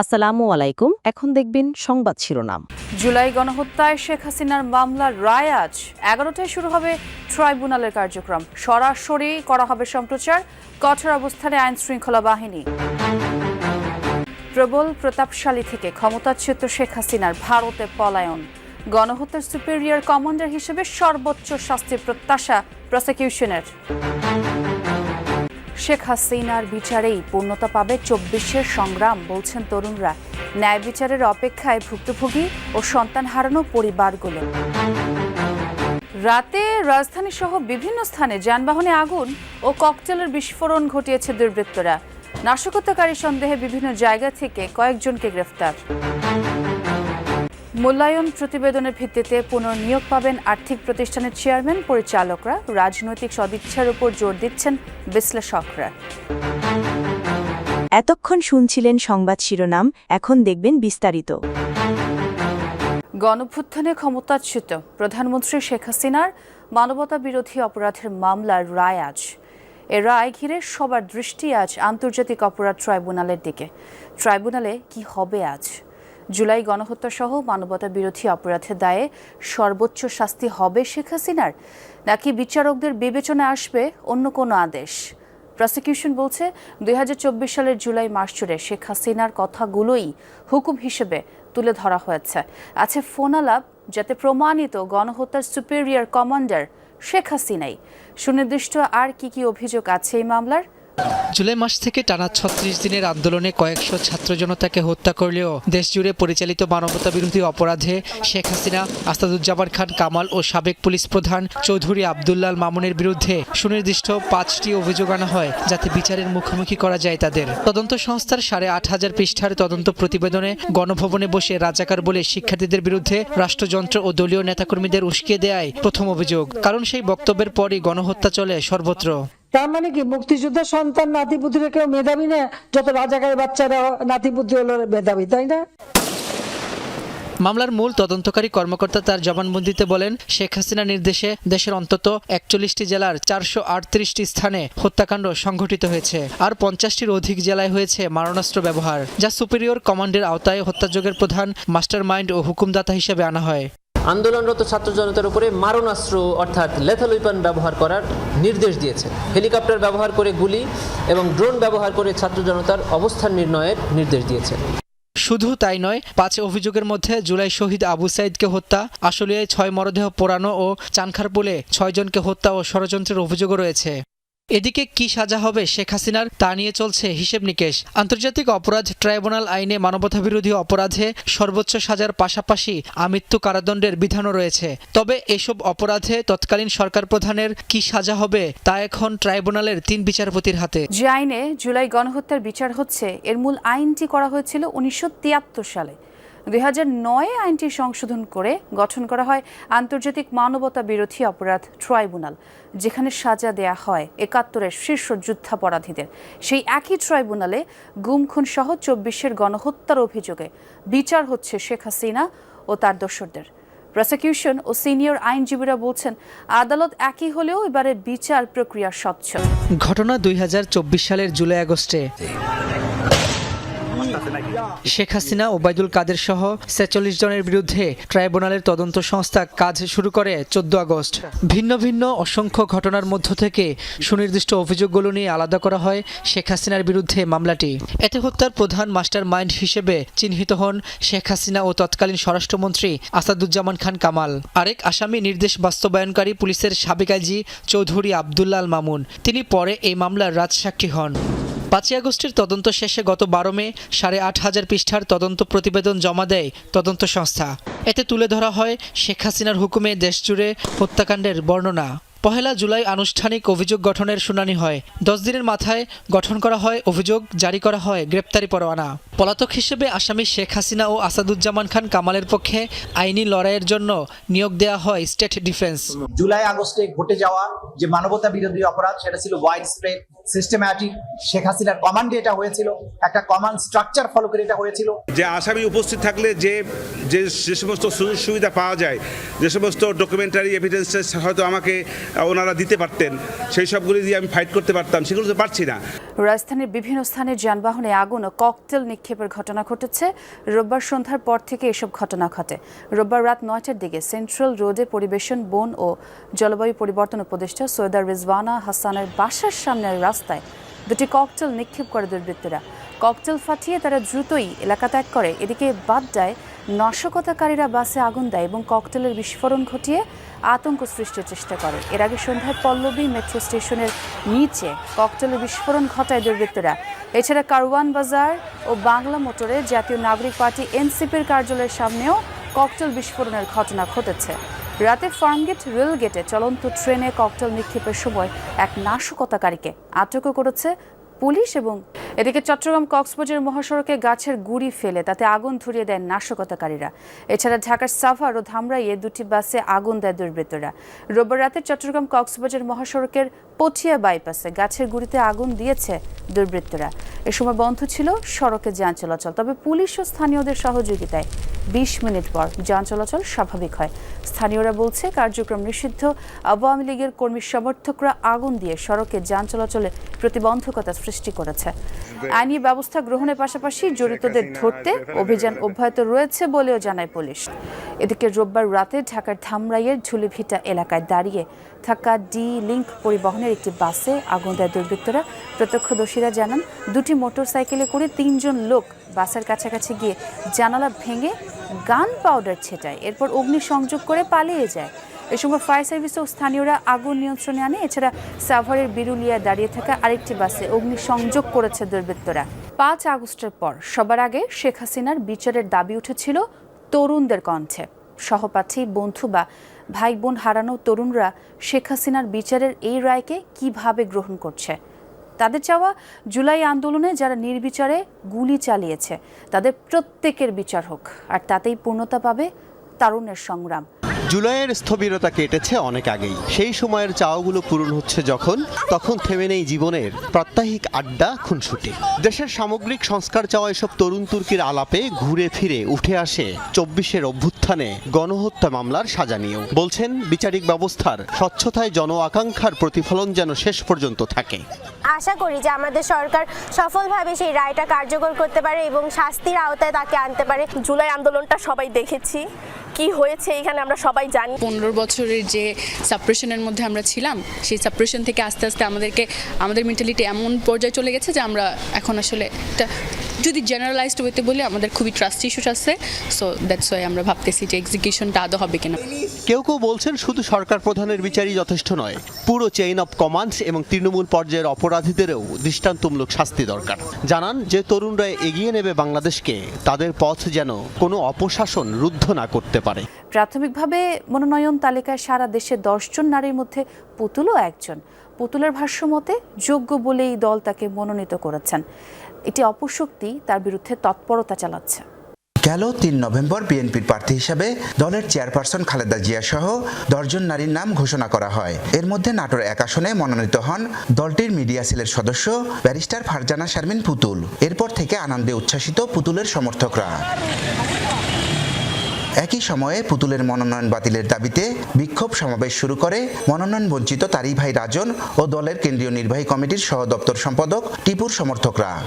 আসসালামু আলাইকুম। এখন দেখবেন সংবাদ শিরোনাম। জুলাই গণহত্যায় শেখ হাসিনার মামলার রায় আজ এগারোটায় শুরু হবে ট্রাইব্যুনালের কার্যক্রম। সরাসরি করা হবে সম্প্রচার, কঠোর অবস্থানে আইন শৃঙ্খলা বাহিনী। প্রবল প্রতাপশালী থেকে ক্ষমতাচ্যুত শেখ হাসিনার ভারতে পলায়ন। গণহত্যার সুপিরিয়র কমান্ডার হিসেবে সর্বোচ্চ শাস্তির প্রত্যাশা প্রসিকিউশনের শেখ হাসিনার বিচারেই পূর্ণতা পাবে চব্বিশের সংগ্রাম, বলছেন তরুণরা। ন্যায় বিচারের অপেক্ষায় ভুক্তভোগী ও সন্তান হারানো পরিবারগুলো। রাতে রাজধানী সহ বিভিন্ন স্থানে যানবাহনে আগুন ও ককটেলের বিস্ফোরণ ঘটিয়েছে দুর্বৃত্তরা। নাশকতাকারী সন্দেহে বিভিন্ন জায়গা থেকে কয়েকজনকে গ্রেফতার। মূল্যায়ন প্রতিবেদনের ভিত্তিতে পুনর্নিয়োগ পাবেন আর্থিক প্রতিষ্ঠানের চেয়ারম্যান পরিচালকরা। রাজনৈতিক সদিচ্ছার উপর জোর দিচ্ছেন বিশ্লেষকরা। এতক্ষণ শুনছিলেন সংবাদ শিরোনাম এখন দেখবেন বিস্তারিত। গণভ্যুত্থানে ক্ষমতাচ্যুত প্রধানমন্ত্রী শেখ হাসিনার মানবতা বিরোধী অপরাধের মামলার রায় আজ। এ রায় ঘিরে সবার দৃষ্টি আজ আন্তর্জাতিক অপরাধ ট্রাইব্যুনালের দিকে। ট্রাইব্যুনালে কি হবে আজ? জুলাই গণহত্যা সহ মানবতা বিরোধী অপরাধের দায়ে সর্বোচ্চ শাস্তি হবে শেখ হাসিনার, নাকি বিচারকদের বিবেচনায় আসবে অন্য কোনো আদেশ? প্রসিকিউশন বলছে, দুই হাজার চব্বিশ সালের জুলাই মাস জুড়ে শেখ হাসিনার কথাগুলোই হুকুম হিসেবে তুলে ধরা হয়েছে। আছে ফোনালাপ, যাতে প্রমাণিত গণহত্যার সুপিরিয়র কমান্ডার শেখ হাসিনাই। সুনির্দিষ্ট আর কি কি অভিযোগ আছে এই মামলার? জুলাই মাস থেকে টানা ছত্রিশ দিনের আন্দোলনে কয়েকশো ছাত্র জনতাকে হত্যা করলেও দেশজুড়ে পরিচালিত মানবতা বিরোধী অপরাধে শেখ হাসিনা, আসাদুজ্জামান খান কামাল ও সাবেক পুলিশ প্রধান চৌধুরী আবদুল্লাল মামুনের বিরুদ্ধে সুনির্দিষ্ট পাঁচটি অভিযোগ আনা হয় যাতে বিচারের মুখোমুখি করা যায় তাদের। তদন্ত সংস্থার সাড়ে আট হাজার পৃষ্ঠার তদন্ত প্রতিবেদনে গণভবনে বসে রাজাকার বলে শিক্ষার্থীদের বিরুদ্ধে রাষ্ট্রযন্ত্র ও দলীয় নেতাকর্মীদের উস্কে দেয় প্রথম অভিযোগ। কারণ সেই বক্তব্যের পরই গণহত্যা চলে সর্বত্র। তার মানে কি মুক্তিযোদ্ধার সন্তান নাতিপুতিরা কেউ মেধাবী না? যত রাজাকারের বাচ্চারা নাতিপুতি হলো মেধাবী, তাই না? মামলার মূল তদন্তকারী কর্মকর্তা তার জবানবন্দিতে বলেন, শেখ হাসিনা নির্দেশে দেশের অন্তত একচল্লিশটি জেলার চারশো আটত্রিশটি স্থানে হত্যাকাণ্ড সংঘটিত হয়েছে, আর পঞ্চাশটির অধিক জেলায় হয়েছে মারণাস্ত্র ব্যবহার, যা সুপিরিয়র কমান্ডের আওতায় হত্যাযোগের প্রধান মাস্টার মাইন্ড ও হুকুমদাতা হিসেবে আনা হয়। আন্দোলনরত ছাত্র জনতার উপরে মারণাস্ত্র, অর্থাৎ লেথাল উইপন ব্যবহার করার নির্দেশ দিয়েছে। হেলিকপ্টার ব্যবহার করে গুলি এবং ড্রোন ব্যবহার করে ছাত্র জনতার অবস্থান নির্ণয়ের নির্দেশ দিয়েছে। শুধু তাই নয় পাঁচ অভিযোগের মধ্যে জুলাই শহীদ আবু সাইদকে হত্যা, আশুলিয়ায় ছয় মরদেহ পোড়ানো ও চানখার চানখারপুলে ছয়জনকে হত্যা ও ষড়যন্ত্রের অভিযোগও রয়েছে। এদিকে কি সাজা হবে শেখ হাসিনার তা নিয়ে চলছে হিসেব নিকেশ। আন্তর্জাতিক অপরাধ ট্রাইব্যুনাল আইনে মানবতাবিরোধী অপরাধে সর্বোচ্চ সাজার পাশাপাশি আমৃত্যু কারাদণ্ডের বিধানও রয়েছে। তবে এসব অপরাধে তৎকালীন সরকার প্রধানের কি সাজা হবে তা এখন ট্রাইব্যুনালের তিন বিচারপতির হাতে। যে আইনে জুলাই গণহত্যার বিচার হচ্ছে, এর মূল আইনটি করা হয়েছিল উনিশশো তিয়াত্তর সালে। দুই নয় আইনটি সংশোধন করে গঠন করা হয় আন্তর্জাতিক মানবতা বিরোধী অপরাধ ট্রাইব্যুনাল, যেখানে সাজা দেয়া হয় একাত্তরের শীর্ষ যুদ্ধাপরাধীদের। সেই একই ট্রাইব্যুনালে গুমখুন সহ চব্বিশের গণহত্যার অভিযোগে বিচার হচ্ছে শেখ হাসিনা ও তার দোসরদের। প্রসিকিউশন ও সিনিয়র আইনজীবীরা বলছেন, আদালত একই হলেও এবারে বিচার প্রক্রিয়া স্বচ্ছ। ঘটনা দুই হাজার চব্বিশ সালের জুলাই আগস্টে। শেখ হাসিনা ওবায়দুল কাদের সহ ছেচল্লিশ জনের বিরুদ্ধে ট্রাইব্যুনালের তদন্ত সংস্থা কাজ শুরু করে চোদ্দ আগস্ট। ভিন্ন ভিন্ন অসংখ্য ঘটনার মধ্য থেকে সুনির্দিষ্ট অভিযোগগুলো নিয়ে আলাদা করা হয় শেখ হাসিনার বিরুদ্ধে মামলাটি। এতে হত্যার প্রধান মাস্টার মাইন্ড হিসেবে চিহ্নিত হন শেখ হাসিনা ও তৎকালীন স্বরাষ্ট্রমন্ত্রী আসাদুজ্জামান খান কামাল। আরেক আসামি নির্দেশ বাস্তবায়নকারী পুলিশের সাবেক আইজি চৌধুরী আবদুল্লাল মামুন। তিনি পরে এই মামলার রাজসাক্ষী হন। পাঁচই আগস্টের তদন্ত শেষে গত বারো মে সাড়ে আট হাজার পৃষ্ঠার তদন্ত প্রতিবেদন জমা দেয় তদন্ত সংস্থা। এতে তুলে ধরা হয় শেখ হাসিনার হুকুমে দেশজুড়ে হত্যাকাণ্ডের বর্ণনা। পহেলা জুলাই আনুষ্ঠানিক অভিযোগ গঠনের শুনানি হয়। দশ দিনের মাথায় গঠন করা হয়, অভিযোগ জারি করা হয়, গ্রেপ্তারি পরোয়ানা। পলাতক হিসেবে আসামি শেখ হাসিনা ও আসাদুজ্জামান খান কামালের পক্ষে আইনি লড়াইয়ের জন্য নিয়োগ দেওয়া হয় স্টেট ডিফেন্স। জুলাই আগস্টে ঘটে যাওয়া যে মানবতা বিরোধী অপরাধ, সেটা ছিল ওয়াইড স্প্রেড সিস্টেম্যাটিক শেখ হাসিনার কমান্ডে এটা হয়েছিল একটা কমান্ড স্ট্রাকচার ফলো করে এটা হয়েছিল। যে আসামি উপস্থিত থাকলে যে যে যে সমস্ত সুযোগ সুবিধা পাওয়া যায় যে সমস্ত ডকুমেন্টারি এভিডেন্সেস হয়তো আমাকে ওনারা দিতে পারতেন সেই সবগুলি দিয়ে আমি ফাইট করতে পারতাম সেগুলো তো পারছি না। রাজধানীর বিভিন্ন স্থানে যানবাহনে আগুন ও ককটেল নিক্ষেপের ঘটনা ঘটেছে। রোববার সন্ধ্যার পর থেকে এসব ঘটনা ঘটে। রোববার রাত নয়টার দিকে সেন্ট্রাল রোডে পরিবেশন বন ও জলবায়ু পরিবর্তন উপদেষ্টা সৈয়দা রিজওয়ানা হাসানের বাসার সামনের রাস্তায়। দুটি ককটেল নিক্ষেপ করে দুর্বৃত্তরা। ককটেল ফাটিয়ে তারা দ্রুতই এলাকা ত্যাগ করে। এদিকে বাড্ডায় নাশকতাকারীরা বাসে আগুন দেয় এবং ককটেলের বিস্ফোরণ ঘটিয়ে আতঙ্ক সৃষ্টির চেষ্টা করে। এর আগে সন্ধ্যায় পল্লবী মেট্রো স্টেশনের নিচে ককটেলের বিস্ফোরণ ঘটায় দুর্বৃত্তরা। এছাড়া কারওয়ান বাজার ও বাংলা মোটরে জাতীয় নাগরিক পার্টি এনসিপির কার্যালয়ের সামনেও ককটেল বিস্ফোরণের ঘটনা ঘটেছে। রাতে ফার্মগেট রেল গেটে চলন্ত ট্রেনে ককটেল নিক্ষেপের সময় এক নাশকতাকারীকে আটকও করেছে পুলিশ এবং এদিকে চট্টগ্রাম কক্সবাজার মহাসড়কে গাছের গুড়ি ফেলে, তাতে আগুন ধরিয়ে দেয় নাশকতাকারীরা। এছাড়া ঢাকার সাভার ও ধামরাইয়ে দুটি বাসে আগুন দেয় দুর্বৃত্তরা। রোববার রাতে চট্টগ্রাম কক্সবাজার মহাসড়কের পটিয়া বাইপাসে গাছের গুড়িতে আগুন দিয়েছে দুর্বৃত্তরা। এ সময় বন্ধ ছিল সড়কে যান চলাচল, তবে পুলিশ ও স্থানীয়দের সহযোগিতায় বিশ মিনিট পর যান চলাচল স্বাভাবিক হয়। স্থানীয়রা বলছে, কার্যক্রম নিষিদ্ধ। আওয়ামী লীগের কর্মী সমর্থকরা আগুন দিয়ে সড়কে যান চলাচলে প্রতিবন্ধকতা সৃষ্টি করেছে। আইনি ব্যবস্থা গ্রহণের পাশাপাশি জড়িতদের ধরতে অভিযান অব্যাহত রয়েছে বলেও জানায় পুলিশ। এদিকে রোববার রাতে ঢাকার ধামরাইয়ের ঝুলিভিটা এলাকায় দাঁড়িয়ে থাকা ডি লিংক পরিবহনের একটি বাসে আগুন দেয় দুর্বৃত্তরা। প্রত্যক্ষদর্শীরা জানান, দুটি মোটরসাইকেলে করে তিনজন লোক বাসের কাছাকাছি গিয়ে জানালা ভেঙে গান পাউডার ছেটায় এরপর অগ্নিসংযোগ করে পালিয়ে যায়। এ সময় ফায়ার সার্ভিস ও স্থানীয়রা আগুন নিয়ন্ত্রণে আনে, এছাড়া সাভারের বিরুলিয়ায় দাঁড়িয়ে থাকা আরেকটি বাসে অগ্নিসংযোগ করেছে দুর্বৃত্তরা। পাঁচ আগস্টের পর সবার আগে শেখ হাসিনার বিচারের দাবি উঠেছিল তরুণদের কণ্ঠে। সহপাঠী, বন্ধু বা ভাই বোন হারানো তরুণরা শেখ হাসিনার বিচারের এই রায়কে কীভাবে গ্রহণ করছে? তাদের চাওয়া জুলাই আন্দোলনে যারা নির্বিচারে গুলি চালিয়েছে, তাদের প্রত্যেকের বিচার হোক, আর তাতেই পূর্ণতা পাবে তারুণের সংগ্রাম। জুলাইয়ের স্থবিরতা কেটেছে অনেক আগেই। সেই সময়ের চাওয়াগুলো পূরণ হচ্ছে যখন, তখন থেমে নেই জীবনের প্রাত্যহিক আড্ডা, খুনসুটি। দেশের সামগ্রিক সংস্কার চাওয়া এসব তরুণ তুর্কির আলাপে ঘুরে ফিরে উঠে আসে চব্বিশের অভ্যুত্থানে গণহত্যা মামলার সাজা নিয়েও। বলছেন, বিচারিক ব্যবস্থার স্বচ্ছতায় জন আকাঙ্ক্ষার প্রতিফলন যেন শেষ পর্যন্ত থাকে। আশা করি যে আমাদের সরকার সফলভাবে সেই রায়টা কার্যকর করতে পারে এবং শাস্তির আওতায় তাকে আনতে পারে। জুলাই আন্দোলনটা সবাই দেখেছি। কি হয়েছে এখানে আমরা সবাই জানি। পনেরো বছরের যে সাপ্রেশনের মধ্যে আমরা ছিলাম, সেই সাপ্রেশন থেকে আস্তে আস্তে আমাদেরকে, আমাদের মেন্টালিটি এমন পর্যায়ে চলে গেছে যে আমরা এখন আসলে একটা যদি জেনারেলাইজড ওয়েতে বলি আমাদের খুবই ট্রাস্ট ইস্যুস আছে সো দ্যাটস ওয়াই আমরা ভাবতেছি যে এক্সিকিউশনটা আদৌ হবে কিনা। কেউ কেউ বলছেন শুধু সরকার প্রধানের বিচারই যথেষ্ট নয় পুরো চেইন অফ কমান্ডস এবং তৃণমূল পর্যায়ের অপরাধীদেরও দৃষ্টান্তমূলক শাস্তি দরকার। জানান যে তরুণরা এগিয়ে নেবে বাংলাদেশকে তাদের পথ যেন কোনো অপশাসন রুদ্ধ না করতে পারে। প্রাথমিকভাবে মনোনয়ন তালিকায় সারা দেশে দশজন নারীর মধ্যে পুতুলও একজন। পুতুলের ভাষ্য মতে যোগ্য বলেই দল তাকে মনোনীত করেছেন। এটি অপশক্তি, তার বিরুদ্ধে তৎপরতা চালাচ্ছে। গেল তিন নভেম্বর বিএনপির প্রার্থী হিসাবে দলের চেয়ারপারসন খালেদা জিয়া সহ দশজন নারীর নাম ঘোষণা করা হয়। এর মধ্যে নাটোর এক আসনে মনোনীত হন দলটির মিডিয়া সেলের সদস্য ব্যারিস্টার ফারজানা শারমিন পুতুল। এরপর থেকে আনন্দে উচ্ছ্বাসিত পুতুলের সমর্থকরা। একই সময়ে পুতুলের মনোনয়ন বাতিলের দাবিতে বিক্ষোভ সমাবেশ শুরু করে মনোনয়ন বঞ্চিত তারি ভাই রাজন ও দলের কেন্দ্রীয় নির্বাহী কমিটির সহ দপ্তর সম্পাদক টিপুর সমর্থকরা।